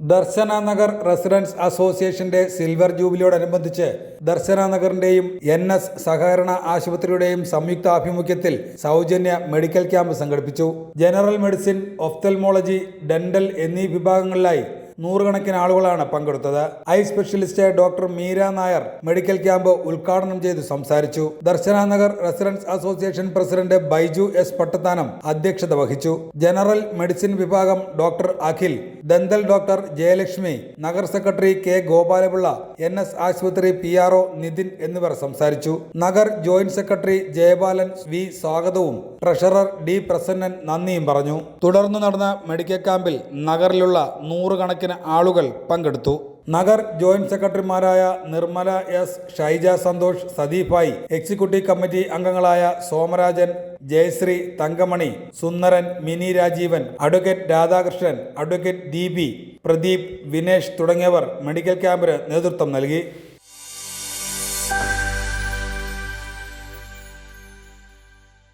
ദർശന Nagar residence അസോസിയേഷന്റെ silver ജൂബിലിയോടനുബന്ധിച്ച് ദർശന നഗറിന്റെയും എൻ എസ് സഹകരണ ആശുപത്രിയുടെയും സംയുക്ത ആഭിമുഖ്യത്തിൽ സൗജന്യ മെഡിക്കൽ ക്യാമ്പ് സംഘടിപ്പിച്ചു. ജനറൽ മെഡിസിൻ ഒഫ്തൽമോളജി ഡെന്റൽ എന്നീ വിഭാഗങ്ങളിലായി നൂറുകണക്കിന് ആളുകളാണ് പങ്കെടുത്തത്. Eye specialist doctor Meera Nair medical camp ഉദ്ഘാടനം ചെയ്ത് സംസാരിച്ചു. Darshananagar residents association president Baiju S Pattathanam അധ്യക്ഷത വഹിച്ചു. ജനറൽ മെഡിസിൻ വിഭാഗം doctor Akhil dental doctor Jayalakshmi Nagar secretary K Gopalapillai N S ആശുപത്രി പി ആർ ഒ നിതിൻ എന്നിവർ സംസാരിച്ചു. Nagar joint secretary Jayabalan V സ്വാഗതവും ട്രഷറർ ഡി പ്രസന്നൻ നന്ദിയും പറഞ്ഞു. തുടർന്ന് നടന്ന മെഡിക്കൽ ക്യാമ്പിൽ നഗറിലുള്ള നൂറുകണക്കിന് ആളുകൾ പങ്കെടുത്തു. നഗർ ജോയിന്റ് സെക്രട്ടറിമാരായ നിർമ്മല എസ് ഷൈജ സന്തോഷ് സദീഫായി എക്സിക്യൂട്ടീവ് കമ്മിറ്റി അംഗങ്ങളായ സോമരാജൻ ജയശ്രീ തങ്കമണി സുന്ദരൻ മിനി രാജീവൻ അഡ്വക്കേറ്റ് രാധാകൃഷ്ണൻ അഡ്വക്കേറ്റ് ദീപി പ്രദീപ് വിനേഷ് തുടങ്ങിയവർ മെഡിക്കൽ ക്യാമ്പിന് നേതൃത്വം നൽകി.